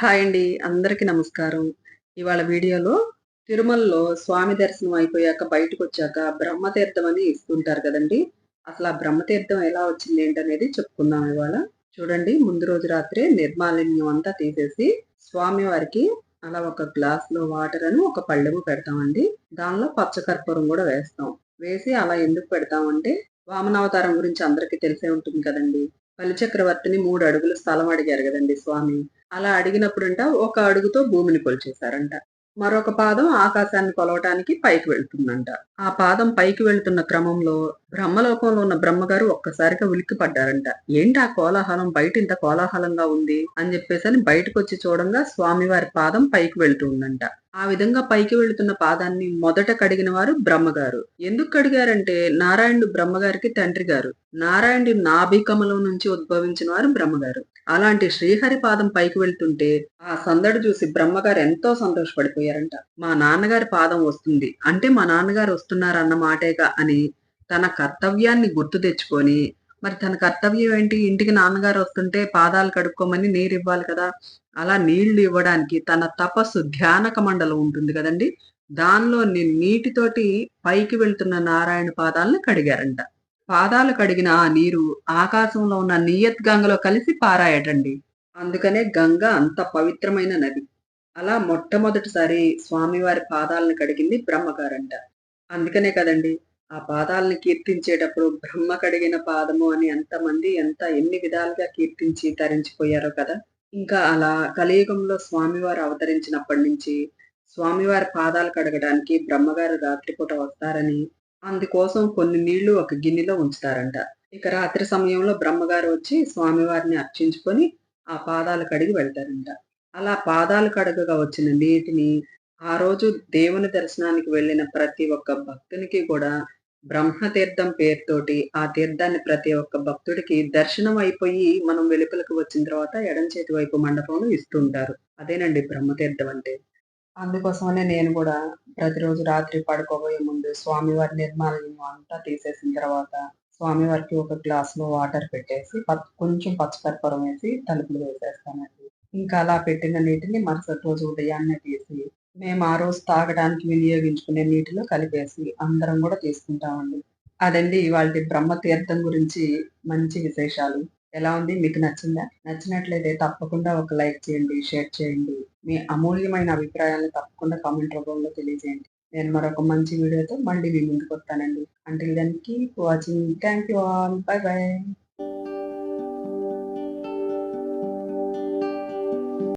Hi అండి. అందరికీ నమస్కారం. ఇవాళ వీడియోలో తిరుమలలో స్వామి దర్శనం అయిపోయాక బయటకు వచ్చాక బ్రహ్మతీర్థం అని ఇస్తుంటారు కదండి. అసలు ఆ బ్రహ్మతీర్థం ఎలా వచ్చింది ఏంటనేది చెప్పుకుందాం ఇవాళ. చూడండి ముందు రోజు రాత్రి నిర్మాలిన్యం అంతా తీసేసి స్వామి వారికి అలా ఒక గ్లాస్లో వాటర్ అని ఒక పళ్ళెము పెడతామండి. దానిలో పచ్చకర్పూరం కూడా వేస్తాం. వేసి అలా ఎందుకు పెడతామంటే వామనావతారం గురించి అందరికీ తెలిసే ఉంటుంది కదండి. బలిచక్రవర్తిని మూడు అడుగుల స్థలం అడిగారు కదండి స్వామి. అలా అడిగినప్పుడంట ఒక అడుగుతో భూమిని కొలిచేశారంట. మరొక పాదం ఆకాశాన్ని కొలవటానికి పైకి వెళ్తుందంట. ఆ పాదం పైకి వెళ్తున్న క్రమంలో బ్రహ్మలోకంలో ఉన్న బ్రహ్మగారు ఒక్కసారిగా ఉలిక్కి పడ్డారంట ఏంటి ఆ కోలాహలం? బయట ఇంత కోలాహలంగా ఉంది? అని చెప్పేసి అని బయటకు వచ్చి చూడంగా స్వామివారి పాదం పైకి వెళ్తుందంట ఆ విధంగా పైకి వెళుతున్న పాదాన్ని మొదట కడిగిన వారు బ్రహ్మగారు. ఎందుకు కడిగారంటే నారాయణుడు బ్రహ్మగారికి తండ్రి గారు. నారాయణుడి నాభికమలం నుంచి ఉద్భవించిన వారు బ్రహ్మగారు. అలాంటి శ్రీహరి పాదం పైకి వెళ్తుంటే ఆ సందడి చూసి బ్రహ్మగారు ఎంతో సంతోషపడిపోయారంట. మా నాన్నగారి పాదం వస్తుంది. అంటే మా నాన్నగారు వస్తున్నారన్న మాటేగా అని తన కర్తవ్యాన్ని గుర్తు తెచ్చుకొని మరి తన కర్తవ్యం ఏంటి? ఇంటికి నాన్నగారు వస్తుంటే పాదాలు కడుక్కోమని నీరు ఇవ్వాలి కదా. అలా నీళ్ళు ఇవ్వడానికి తన తపస్సు ధ్యానక మండలం ఉంటుంది కదండి. దానిలో నీటితోటి పైకి వెళ్తున్న నారాయణ పాదాలను కడిగారంట. పాదాలు కడిగిన ఆ నీరు ఆకాశంలో ఉన్న నియత్ గంగలో కలిసి పారాయటండి. అందుకనే గంగ అంత పవిత్రమైన నది. అలా మొట్టమొదటిసారి స్వామివారి పాదాలను కడిగింది బ్రహ్మగారంట. అందుకనే కదండి ఆ పాదాలని కీర్తించేటప్పుడు బ్రహ్మ కడిగిన పాదము అని ఎంతమంది ఎంత ఎన్ని విధాలుగా కీర్తించి తరించిపోయారో కదా. ఇంకా అలా కలియుగంలో స్వామివారు అవతరించినప్పటి నుంచి స్వామివారి పాదాలు కడగడానికి బ్రహ్మగారు రాత్రిపూట వస్తారని అందుకోసం కొన్ని నీళ్ళు ఒక గిన్నెలో ఉంచుతారంట. ఇక రాత్రి సమయంలో బ్రహ్మగారు వచ్చి స్వామివారిని అర్చించుకొని ఆ పాదాలు కడిగి వెళ్తారంట. అలా పాదాలు కడగగా వచ్చిన నీటిని ఆ రోజు దేవుని దర్శనానికి వెళ్ళిన ప్రతి ఒక్క భక్తునికి కూడా బ్రహ్మతీర్థం పేరుతోటి ఆ తీర్థాన్ని ప్రతి ఒక్క భక్తుడికి దర్శనం అయిపోయి మనం వెలుపలకు వచ్చిన తర్వాత ఎడం చేతి వైపు మండపంలో ఇస్తుంటారు. అదేనండి బ్రహ్మతీర్థం అంటే. అందుకోసమనే నేను కూడా ప్రతిరోజు రాత్రి పడుకోబోయే ముందు స్వామివారి నిర్మాణం అంతా తీసేసిన తర్వాత స్వామివారికి ఒక గ్లాస్లో వాటర్ పెట్టేసి కొంచెం పచ్చకర్పూరం వేసి తలుపులు వేసేస్తానండి. ఇంకా అలా పెట్టిన నీటిని మరుసటి రోజు ఉదయాన్నే తీసి మేము ఆ రోజు తాగడానికి వినియోగించుకునే నీటిలో కలిపేసి అందరం కూడా తీసుకుంటామండి. అదండి ఇవాళ బ్రహ్మ తీర్థం గురించి మంచి విశేషాలు. ఎలా ఉంది? మీకు నచ్చిందా? నచ్చినట్లయితే తప్పకుండా ఒక లైక్ చేయండి షేర్ చేయండి. మీ అమూల్యమైన అభిప్రాయాలను తప్పకుండా కామెంట్ రూపంలో తెలియజేయండి. నేను మరొక మంచి వీడియోతో మళ్ళీ మీ ముందుకు వస్తానండి. అంటే దానికి watching thank you all bye bye